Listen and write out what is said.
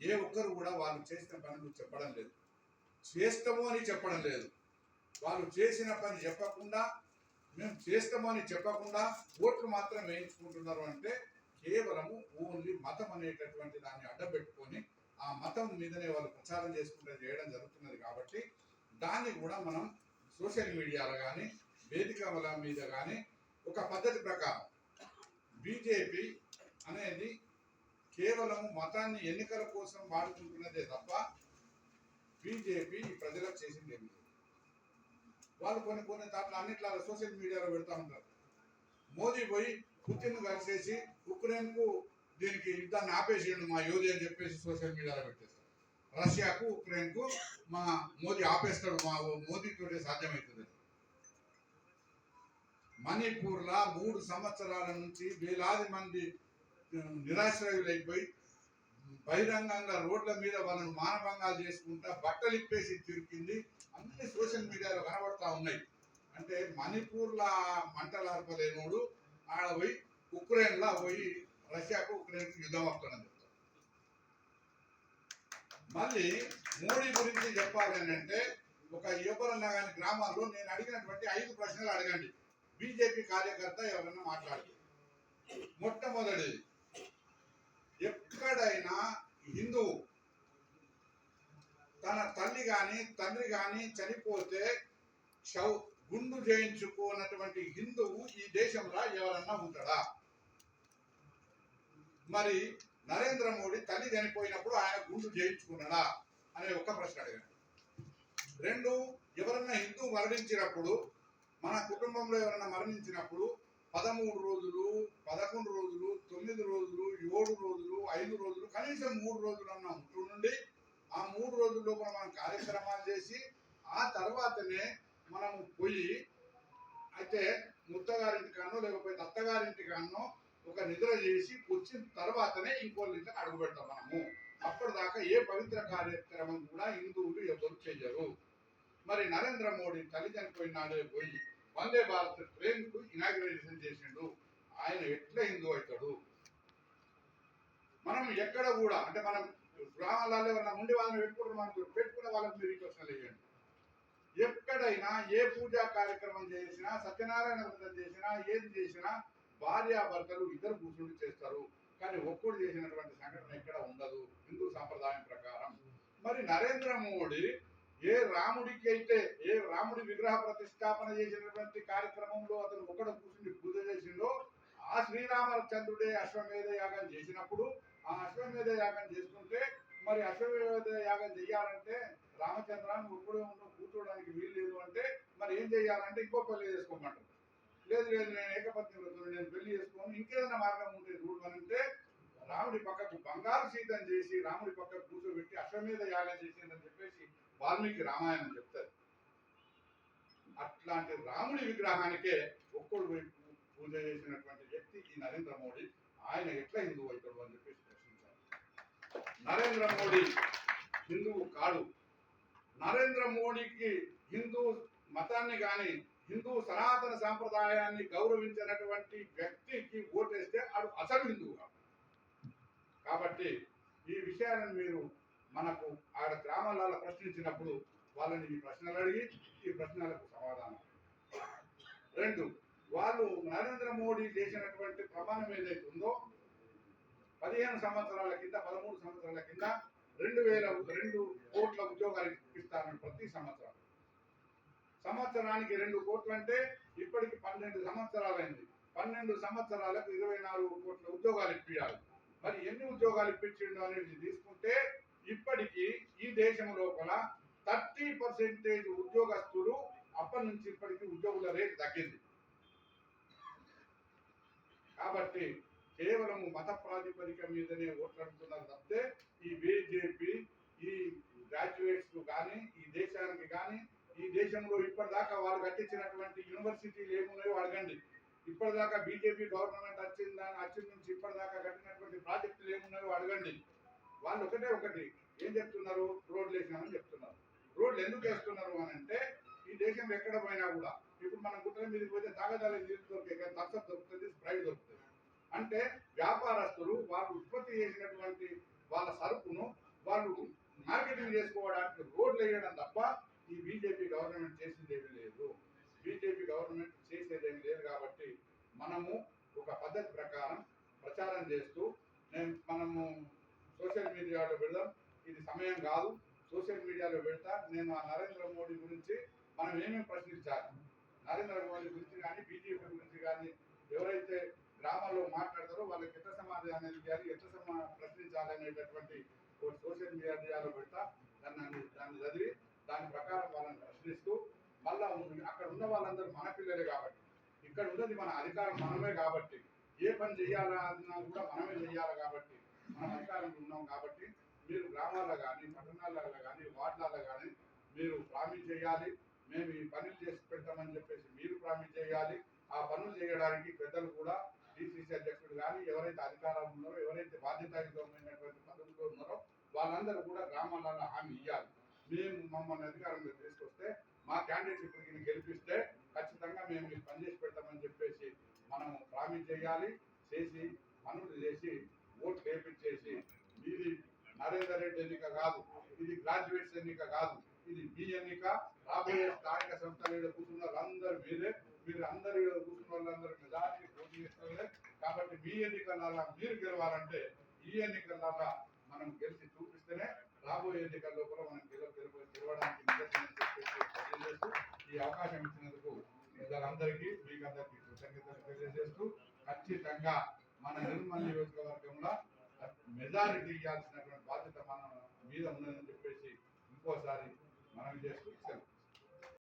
ఏ ఒక్కరు కూడా వాళ్ళు చేసిన పనులు చెప్పడం లేదు. చేస్తాము అని చెప్పడం లేదు. వాళ్ళు చేసిన పని చెప్పకుండా మేము చేస్తాము అని చెప్పకుండా ఓట్లు మాత్రం వేయించుకుంటున్నారు అంటే కేవలము ఓన్లీ మతం అనేటటువంటి దాన్ని అడ్డబెట్టుకొని ఆ మతం మీదనే వాళ్ళు ప్రచారం చేసుకుంటే చేయడం జరుగుతున్నది కాబట్టి దాన్ని కూడా మనం సోషల్ మీడియాలో కానీ వేదికల మీద కానీ ఒక పద్ధతి ప్రకారం బీజేపీ అనేది కేవలం మతాన్ని ఎన్నికల కోసం వాడుకుంటున్నదే తప్ప బీజేపీ ప్రజలకు చేసింది ఏమి లేదు. వాళ్ళు కొన్ని కొన్ని దాంట్లో అన్నిట్లా సోషల్ మీడియాలో పెడతా ఉంటారు. మోదీ పోయి పుతిన్ కలిసేసి ఉక్రెయిన్కు దీనికి యుద్ధాన్ని ఆపేసేయండి మా యోధి అని చెప్పేసి సోషల్ మీడియాలో పెట్టేస్తారు. రష్యాకు ఉక్రెయిన్కు మా మోదీ ఆపేస్తాడు మా మోదీతో సాధ్యమవుతుంది. మణిపూర్లో మూడు సంవత్సరాల నుంచి వేలాది మంది నిరాశ్రయులైపోయి బహిరంగంగా రోడ్ల మీద వాళ్ళను మానభంగాలు చేసుకుంటా బట్టలు ఇప్పేసి తిరిగింది అన్ని సోషల్ మీడియాలో కనబడతా ఉన్నాయి. అంటే మణిపూర్లా మంటలార్పలేనోడు ఆడ పోయి ఉక్రెయిన్లో పోయి రష్యాకు ఉక్రెయిన్కి యుద్ధం వస్తుందని చెప్తారు మళ్ళీ మోడీ గురించి చెప్పాలి అంటే ఒక యువకులన్నా కానీ గ్రామాల్లో నేను అడిగినటువంటి ఐదు ప్రశ్నలు అడగండి. బీజేపీ కార్యకర్త ఎవరన్నా మాట్లాడు మొట్టమొదటిది ఎక్కడైనా హిందువు తన తల్లి గాని తండ్రి గాని చనిపోతే గుండు చేయించుకున్నటువంటి హిందువు ఈ దేశంలో ఎవరన్నా ఉంటాడా? మరి నరేంద్ర మోడీ తల్లి చనిపోయినప్పుడు ఆయన గుండు చేయించుకున్నాడా అనే ఒక ప్రశ్న అడిగాడు రెండు ఎవరన్నా హిందూ మరణించినప్పుడు మన కుటుంబంలో ఎవరైనా మరణించినప్పుడు పదమూడు రోజులు పదకొండు రోజులు తొమ్మిది రోజులు ఏడు రోజులు ఐదు రోజులు కనీసం మూడు రోజులు అన్న నుండి ఆ మూడు రోజుల లోపల మనం కార్యక్రమాలు చేసి ఆ తర్వాతనే మనము పోయి అయితే ముత్తగారింటి కానో లేకపోతే అత్తగారింటి కానో ఒక నిద్ర చేసి వచ్చిన తర్వాతనే ఇంకోళ్ళ ఇంటికి అడుగు పెడతాం మనము. అప్పటిదాకా ఏ పవిత్ర కార్యక్రమం కూడా హిందువులు ఎవరు చెయ్యరు మరి నరేంద్ర మోడీ తల్లి చనిపోయినాడే పోయి వందే భారత్ ట్రైన్కు ఇనాగ్రేషన్ చేసిండు. ఆయన ఎట్లా హిందూ అవుతాడు? మనం ఎక్కడ కూడా అంటే మనం గ్రామాలలో ఎవరైనా ఉండి వాళ్ళని పెట్టుకుంటారు మనం పెట్టుకున్న వాళ్ళకి మీరు ఈ ఎక్కడైనా ఏ పూజా కార్యక్రమం చేసినా సత్యనారాయణ వ్రతం చేసినా ఏది చేసినా భార్యాభర్తలు ఇద్దరు కూర్చుండి చేస్తారు. కానీ ఒక్కడు చేసినటువంటి సంఘటన ఎక్కడ ఉండదు. హిందూ సాంప్రదాయం ప్రకారం. మరి నరేంద్ర మోడీ ఏ రాముడికి అయితే ఏ రాముడి విగ్రహ ప్రతిష్టాపన చేసినటువంటి కార్యక్రమంలో అతను ఒకడు కూర్చుని పూజ చేసిండో ఆ శ్రీరామచంద్రుడే అశ్వమేధ యాగం చేసినప్పుడు ఆ అశ్వమేధ యాగం చేసుకుంటే మరి అశ్వమేధ యాగం చెయ్యాలంటే రామచంద్ర నువ్వు ఒక్కడే కూర్చోడానికి వీలు లేదు అంటే మరి ఏం చెయ్యాలంటే ఇంకో పెళ్ళి చేసుకోమంటారు. లేదు లేదు నేను ఏకపత్ని వ్రతుడు నేను పెళ్ళి చేసుకోను ఇంకేదైనా మార్గం ఉంటే చూడమనంటే రాముడి పక్కకు బంగారు సీతం చేసి రాముడి పక్కకు కూర్చోబెట్టి అశ్వమేధ యాగం చేసిందని చెప్పేసి వాల్మీకి రామాయణం చెప్తారు. అట్లాంటి రాముడి విగ్రహానికే ఒక్కడు పూజ చేసినటువంటి వ్యక్తి ఈ నరేంద్ర మోడీ. ఆయన ఎట్లా హిందువు అవుతాడు అని చెప్పేసి ప్రశ్నించారు నరేంద్ర మోడీ హిందువు కాడు నరేంద్ర మోడీకి హిందూ మతాన్ని కానీ హిందూ సనాతన సాంప్రదాయాన్ని గౌరవించినటువంటి వ్యక్తికి ఓటేస్తే అడు అసలు హిందువు కాబట్టి ఈ విషయాలను మీరు మనకు ఆడ గ్రామాలలో ప్రశ్నించినప్పుడు వాళ్ళని ఈ ప్రశ్నలు అడిగి ఈ ప్రశ్నలకు సమాధానం రెండు వాళ్ళు నరేంద్ర మోడీ చేసినటువంటి ప్రమాణం ఏదైతే ఉందో పదిహేను సంవత్సరాల కింద పదమూడు సంవత్సరాల కింద రెండు వేల రెండు కోట్ల ఉద్యోగాలు ఇస్తారని ప్రతి సంవత్సరం. సంవత్సరానికి రెండు కోట్లు అంటే ఇప్పటికి పన్నెండు సంవత్సరాలైంది. పన్నెండు సంవత్సరాలకు ఇరవై నాలుగు కోట్ల ఉద్యోగాలు ఇప్పించాలి మరి ఎన్ని ఉద్యోగాలు ఇప్పించిండు అనేది తీసుకుంటే ఇప్పటికి ఈ దేశం లోపల థర్టీ పర్సెంటేజ్ ఉద్యోగస్తులు అప్పటి నుంచి ఇప్పటికి ఉద్యోగుల రేటు తగ్గింది. కాబట్టి కేవలం మత ప్రాతిపదిక మీదనే ఓట్లాడుతున్నారు తప్పితే ఈ బీజేపీ ఈ గ్రాడ్యుయేట్స్ కానీ ఈ దేశానికి కానీ ఈ దేశంలో ఇప్పటిదాకా వాళ్ళు కట్టించినటువంటి యూనివర్సిటీలు ఏమున్నాయో అడగండి. ఇప్పటిదాకా బీజేపీ గవర్నమెంట్ వచ్చిందా వచ్చిన నుంచి ఇప్పటిదాకా కట్టినటువంటి ప్రాజెక్టులు ఏమున్నాయో అడగండి. వాళ్ళు ఒకటే ఒకటి ఏం చెప్తున్నారు? రోడ్లు వేసినామని చెప్తున్నారు. రోడ్లు ఎందుకు వేస్తున్నారు అని అంటే ఈ దేశంలో ఎక్కడ పోయినా కూడా ఇప్పుడు మనం గుట్టల మీదకి పోతే తాగదాల నీళ్ళు దొరికే కానీ దొరుకుతుంది స్ప్రైట్ దొరుకుతుంది. అంటే వ్యాపారస్తులు వాళ్ళు ఉత్పత్తి చేసినటువంటి వాళ్ళ సరుకును వాళ్ళు మార్కెటింగ్ చేసుకోవడానికి రోడ్లు వేయడం తప్ప ఈ బీజేపీ గవర్నమెంట్ చేసింది ఏమీ లేదు. బీజేపీ గవర్నమెంట్ చేసేదేమి లేదు కాబట్టి మనము ఒక పద్ధతి ప్రకారం ప్రచారం చేస్తూ నేను మనము సోషల్ మీడియాలో పెడదాం. ఇది సమయం కాదు. సోషల్ మీడియాలో పెడతా. నేను ఆ నరేంద్ర మోడీ గురించి మనం ఏమేమి ప్రశ్నించాలి? నరేంద్ర మోడీ గురించి కానీ బీజేపీ గురించి కానీ ఎవరైతే గ్రామాల్లో మాట్లాడతారో వాళ్ళకి ఎంత సమాధానం ఇవ్వాలి ఎంత సమా ప్రశ్నించాలి అనేటటువంటి ఒక సోషల్ మీడియాలో పెడతా దాన్ని దాన్ని చదివి దాని ప్రకారం వాళ్ళని ప్రశ్నిస్తూ మళ్ళా అక్కడ ఉన్న వాళ్ళందరూ మన పిల్లలే కాబట్టి. ఇక్కడ ఉన్నది మన అధికారం మనమే కాబట్టి. ఏ పని చేయాలా అన్నా కూడా మనమే చేయాలి కాబట్టి. మనం అధికారంలో ఉన్నాం కాబట్టి మీరు గ్రామాల్లో కానీ పట్టణాలలో కానీ వార్డులలో కానీ మీరు ప్రామిస్ చేయాలి. మేము ఈ పనులు చేసి పెడతామని చెప్పేసి మీరు ప్రామిస్ చేయాలి. ఆ పనులు చేయడానికి పెద్దలు కూడా డిసిసి అధ్యక్షుడు కానీ ఎవరైతే అధికారంలో ఉన్నారో ఎవరైతే బాధ్యతాయుతమైనటువంటి పదవుల్లో ఉన్నారో వాళ్ళందరూ కూడా గ్రామాలలో హామీ ఇవ్వాలి మేము మమ్మల్ని అధికారంలో తీసుకొస్తే మా క్యాండిడేట్ ఇప్పటికి గెలిపిస్తే ఖచ్చితంగా మేము మీకు పనిచేసి పెడతామని చెప్పేసి మనం ప్రామిస్ చేయాలి. చేసి పనులు చేసి ఓట్లు వేపించేసి ఇది నరేందర్ రెడ్డి ఎన్నిక కాదు ఇది గ్రాడ్యుయేట్స్ ఎన్నిక కాదు ఇది మీ ఎన్నిక. రాబోయే స్థానిక సంస్థలు కూర్చున్న వాళ్ళందరూ మీరే మీరు అందరు కూర్చున్న వాళ్ళందరూ నిజానికి పోటీ చేస్తున్నారు కాబట్టి మీ ఎన్నికలలో మీరు గెలవాలంటే ఈ ఎన్నికలలో మనం గెలిచి చూపిస్తేనే రాబోయే ఎన్నికల్లో కూడా మనం గెలవ గెలవ గెలవడానికి నిదర్శనం తెలియజేస్తూ ఈ అవకాశం ఇచ్చినందుకు ప్రజలందరికీ మీకు అందరికీ కృతజ్ఞతలు తెలియజేస్తూ ఖచ్చితంగా మన నిర్మల్ నియోజకవర్గంలో మెజారిటీ ఇవ్వాల్సినటువంటి బాధ్యత మన మీద ఉన్నదని చెప్పేసి ఇంకోసారి మనం చేస్తూ